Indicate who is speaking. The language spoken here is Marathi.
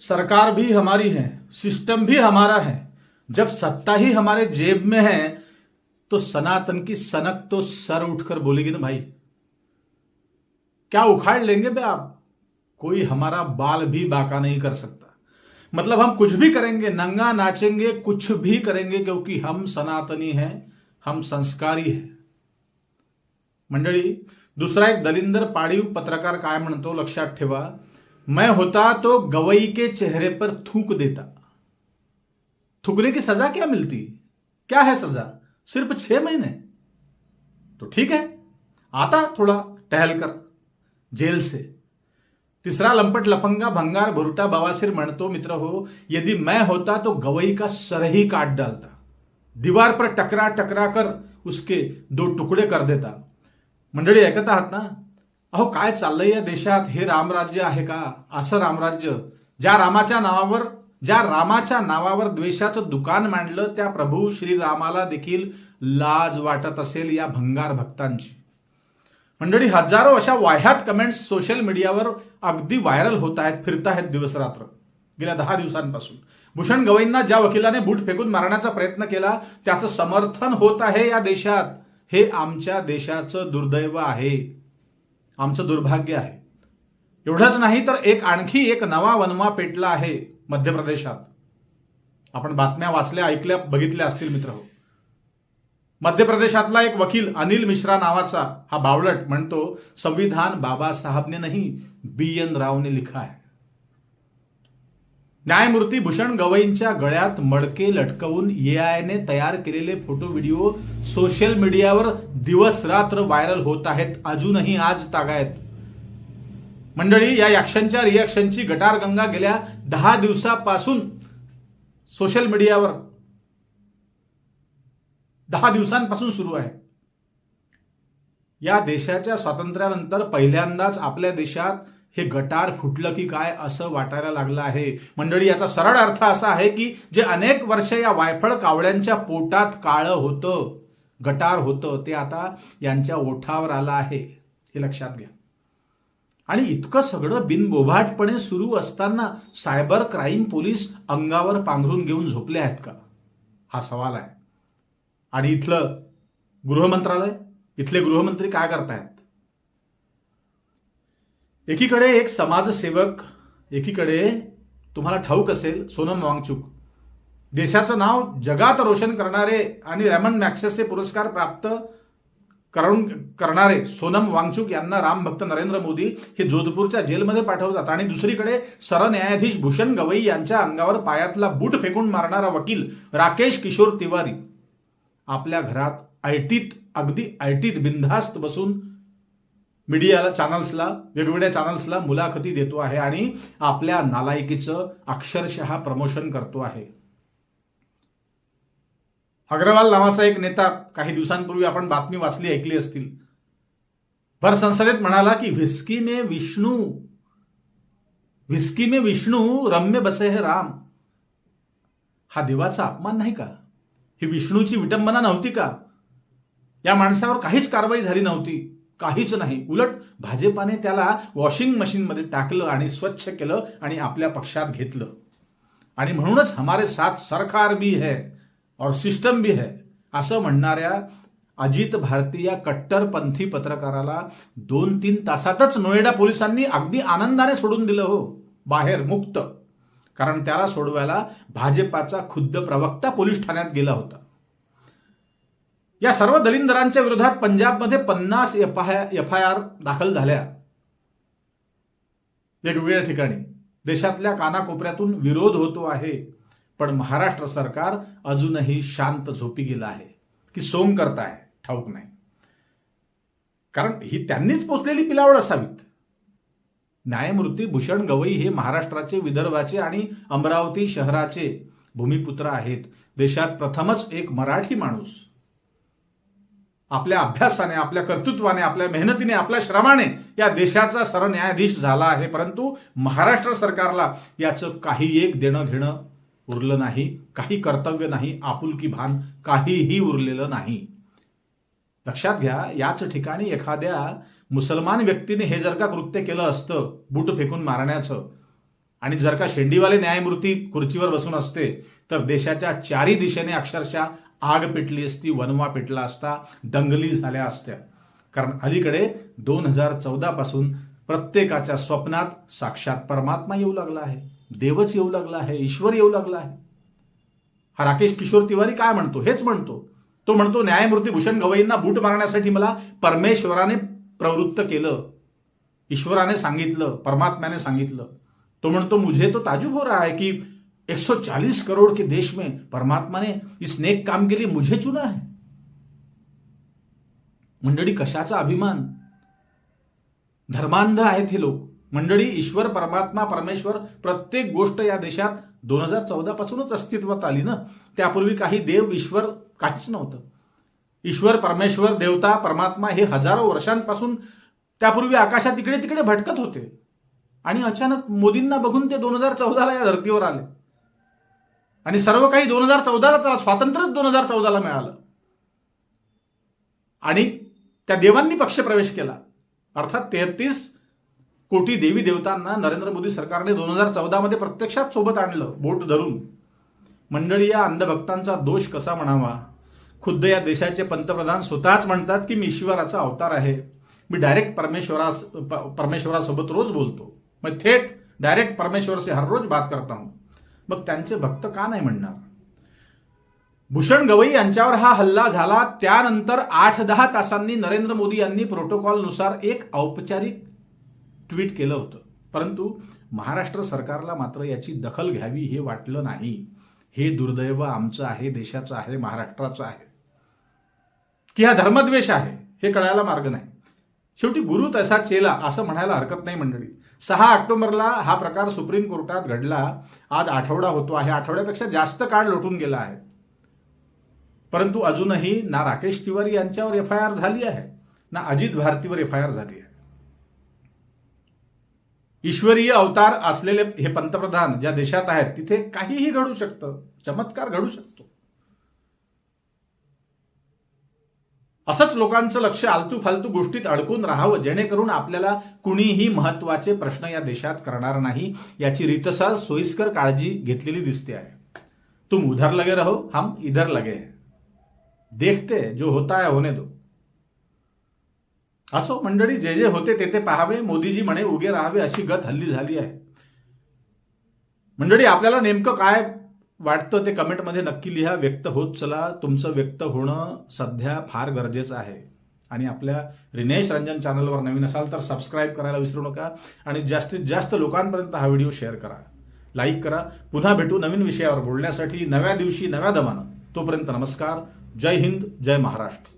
Speaker 1: सरकार भी हमारी है सिस्टम भी हमारा है। जब सत्ता ही हमारे जेब में है तो सनातन की सनक तो सर उठकर बोलेगी ना, भाई, क्या उखाड़ लेंगे बे आप? कोई हमारा बाल भी बाका नहीं कर सकता। मतलब हम कुछ भी करेंगे, नंगा नाचेंगे, कुछ भी करेंगे, क्योंकि हम सनातनी हैं, हम संस्कारी हैं। मंडळी दुसरा एक दलिंदर पाळीव पत्रकार काय म्हणतो लक्षात ठेवा मैं होता तो गवई के चेहरे पर थूक देता। थूकने की सजा क्या मिलती? क्या है सजा? सिर्फ़ छह महीने? तो ठीक है, आता थोड़ा, टहल कर, जेल से। तीसरा लंपट, लफंगा, भंगार, भुरटा बवासीर म्हणतो मित्र हो। यदि मैं होता तो गवई का सर ही काट डालता। दीवार पर टकरा टकरा कर उसके दो टुकड़े कर देता। मंडळी, ऐकत आहात ना? अहो काय चाललंय या देशात? हे रामराज्य आहे का? असं रामराज्य. ज्या रामाच्या नावावर ज्या रामाच्या नावावर द्वेषाचं दुकान मांडलं त्या प्रभू श्रीरामाला देखील लाज वाटत असेल या भंगार भक्तांची. मंडळी हजारो अशा वाह्यात कमेंट्स सोशल मीडियावर अगदी व्हायरल होत आहेत फिरत आहेत दिवस रात्र गेल्या दहा दिवसांपासून. भूषण गवईंना ज्या वकिलाने बूट फेकून मारण्याचा प्रयत्न केला त्याचं समर्थन होत आहे या देशात. हे आमच्या देशाचं दुर्दैव आहे. आमचं दुर्भाग्य आहे. एवढंच नाही तर एक आणखी एक नवा वनवा पेटला आहे मध्य प्रदेशात. आपण बातम्या वाचल्या ऐकल्या बघितल्या असतील मित्र हो. मध्य प्रदेशातला एक वकील अनिल मिश्रा नावाचा हा बावळट म्हणतो संविधान बाबासाहेबने नाही बी एन रावने लिखा आहे. न्यायमूर्ती भूषण गवईंच्या गळ्यात मडके लटकवून एआयने तयार केलेले फोटो व्हिडिओ सोशल मीडियावर दिवस रात्र व्हायरल होत आहेत. अजूनही आज तागायत. मंडळी या ॲक्शनच्या रिॲक्शनची गटारगंगा गेल्या दहा दिवसापासून सोशल मीडियावर. दहा दिवसांपासून सुरू आहे. या देशाच्या स्वातंत्र्यानंतर पहिल्यांदाच आपल्या देशात हे गटार फुटलं की काय असं वाटायला लागलं आहे. मंडळी याचा सरळ अर्थ असा आहे की जे अनेक वर्ष या वायफळ कावळ्यांच्या पोटात काळं होतं गटार होतं ते आता यांच्या ओठावर आलं आहे. हे लक्षात घ्या. आणि इतकं सगळं बिनबोभाटपणे सुरू असताना सायबर क्राईम पोलीस अंगावर पांघरून घेऊन झोपले आहेत का? हा सवाल आहे. आणि इथलं गृहमंत्रालय? इथले गृहमंत्री काय करतायत? एकीकडे एक समाजसेवक एकीकडे तुम्हाला ठाऊक असेल सोनम वांगचुक. देशाचं नाव जगात रोशन करणारे आणि रॅमन मॅक्सेसचे पुरस्कार प्राप्त करून करणारे सोनम वांगचुक यांना रामभक्त नरेंद्र मोदी हे जोधपूरच्या जेलमध्ये पाठवतात. आणि दुसरीकडे सरन्यायाधीश भूषण गवई यांच्या अंगावर पायातला बूट फेकून मारणारा वकील राकेश किशोर तिवारी. आपल्या घरात आयटीत अगदी आयटीत बिनधास्त बसून मीडियाला चॅनल्सला वेगवेगळ्या चॅनल्सला मुलाखती देतो आहे आणि आपल्या नालायकीचं अक्षरशः प्रमोशन करतो आहे. अग्रवाल नावाचा एक नेता काही दिवसांपूर्वी आपण बातमी वाचली ऐकली असतील. भर संसदेत म्हणाला की व्हिस्की मे विष्णू व्हिस्की मे विष्णू रम्य बसे हे राम. हा देवाचा अपमान नाही का? ही विष्णूची विटंबना नव्हती का? या माणसावर काहीच कारवाई झाली नव्हती. काहीच नाही. उलट भाजपाने त्याला वॉशिंग मशीनमध्ये टाकलं आणि स्वच्छ केलं आणि आपल्या पक्षात घेतलं. आणि म्हणूनच हमारे साथ सरकार भी है और सिस्टम भी है असं म्हणणाऱ्या अजित भारती या कट्टरपंथी पत्रकाराला दोन तीन तासातच नोएडा पोलिसांनी अगदी आनंदाने सोडून दिलं हो बाहेर मुक्त. कारण त्याला सोडवायला भाजपाचा खुद्द प्रवक्ता पोलीस ठाण्यात गेला होता. या सर्व दलिंदरांच्या विरोधात पंजाबमध्ये पन्नास एफ आय आर दाखल झाल्या. वेगवेगळ्या ठिकाणी. देशातल्या कानाकोपऱ्यातून विरोध होतो आहे. पण महाराष्ट्र सरकार अजूनही शांत झोपी गेलं आहे. की सोंग करताय ठाऊक नाही. कारण ही त्यांनीच पोचलेली पिलावड असावीत. न्यायमूर्ती भूषण गवई हे महाराष्ट्राचे विदर्भाचे आणि अमरावती शहराचे भूमिपुत्र आहेत. देशात प्रथमच एक मराठी माणूस. आपल्या अभ्यासाने आपल्या कर्तृत्वाने आपल्या मेहनतीने आपल्या श्रमाने या देशाचा सरन्यायाधीश झाला आहे. परंतु महाराष्ट्र सरकारला याचं काही एक देणं घेणं उरलं नाही काही कर्तव्य नाही आपुलकी भान काहीही उरलेलं नाही. लक्षात घ्या याच ठिकाणी एखाद्या मुसलमान व्यक्तीने हे जर का कृत्य केलं असतं बूट फेकून मारण्याचं आणि जर का शेंडीवाले न्यायमूर्ती खुर्चीवर बसून असते तर देशाच्या चारी दिशेने अक्षरशः आग पेटली असती वनवा पेटला असता दंगली झाल्या असत्या. कारण अलीकडे दोन हजार चौदा पासून प्रत्येकाच्या स्वप्नात साक्षात परमात्मा येऊ लागला आहे देवच येऊ लागला आहे ईश्वर येऊ लागला आहे. हा राकेश किशोर तिवारी काय म्हणतो? हेच म्हणतो. तो म्हणतो न्यायमूर्ती भूषण गवईंना बूट मारण्यासाठी मला परमेश्वराने प्रवृत्त केलं ईश्वराने सांगितलं परमात्म्याने सांगितलं. तो म्हणतो मुझे तो ताजूब हो रहा है की 140 करोड़ के देश में परमात्मा ने इस नेक काम के लिए मुझे चुना है। मंडळी कशाचा अभिमान? धर्मांध आहेत हे लोक. मंडळी ईश्वर परमात्मा परमेश्वर प्रत्येक गोष्ट या देशात दोन हजार चौदा पासूनच अस्तित्वात आली ना? त्यापूर्वी काही देव ईश्वर काहीच नव्हतं. ईश्वर परमेश्वर देवता परमात्मा हे हजारो वर्षांपासून त्यापूर्वी आकाशात इकडे तिकडे भटकत होते. आणि अचानक मोदींना बघून ते दोन हजार चौदाला या धर्तीवर आले. आणि सर्व काही दोन हजार चौदाला स्वातंत्र्यच दोन हजार चौदाला मिळालं. आणि त्या देवांनी पक्षप्रवेश केला. अर्थात तेहतीस कोटी देवी देवतांना नरेंद्र मोदी सरकारने दोन हजार चौदामध्ये प्रत्यक्षात सोबत आणलं बोट धरून. मंडळी या अंधभक्तांचा दोष कसा म्हणावा? खुद्द या देशाचे पंतप्रधान स्वतःच म्हणतात की मी ईश्वराचा अवतार आहे. मी डायरेक्ट परमेश्वरा परमेश्वरासोबत रोज बोलतो. मैं थेट डायरेक्ट परमेश्वर से हर रोज बात करता हूं मग त्यांचे भक्त का नाही म्हणणार? भूषण गवई यांच्यावर हा हल्ला झाला त्यानंतर आठ दहा तासांनी नरेंद्र मोदी यांनी प्रोटोकॉलनुसार एक औपचारिक ट्विट केलं होतं. परंतु महाराष्ट्र सरकारला मात्र याची दखल घ्यावी हे वाटलं नाही. हे दुर्दैव आमचं आहे देशाचं आहे महाराष्ट्राचं आहे. की हा धर्मद्वेष आहे हे कळायला मार्ग नाही. शेवटी गुरु तसा चेला असं म्हणायला हरकत नाही मंडळी. सहा ऑक्टोबरला हा प्रकार सुप्रीम कोर्टात घडला. आज आठवडा होतो आहे. आठवड्यापेक्षा जास्त काळ लोटून गेला आहे. परंतु अजूनही ना राकेश तिवारी यांच्यावर एफ आय आर झाली आहे ना अजित भारतीवर एफ आय आर झाली आहे. ईश्वरीय अवतार असलेले हे पंतप्रधान ज्या देशात आहेत तिथे काहीही घडू शकतं. चमत्कार घडू शकतो. असंच लोकांचं लक्ष आलतू फालतू गोष्टीत अडकून राहावं जेणेकरून आपल्याला कुणीही महत्त्वाचे प्रश्न या देशात करणार नाही याची रीतसर सोयीस्कर काळजी घेतलेली दिसते आहे. तुम उधर लगे रहो हम इधर लगे देखते जो होता है होने दो. असो मंडळी जे जे होते ते ते पाहावे मोदीजी म्हणे उगे राहावे अशी गत हल्ली झाली आहे. मंडळी आपल्याला नेमकं काय वाटतं ते कमेंटमध्ये नक्की लिहा व्यक्त होत चला. तुमचं व्यक्त होणं सध्या फार गरजेचं आहे. आणि आपल्या रिनेश रंजन चॅनलवर नवीन असाल तर सबस्क्राईब करायला विसरू नका. आणि जास्तीत जास्त लोकांपर्यंत हा व्हिडिओ शेअर करा. लाईक करा. पुन्हा भेटू नवीन विषयावर बोलण्यासाठी नव्या दिवशी नव्या दमानं. तोपर्यंत नमस्कार. जय हिंद. जय महाराष्ट्र.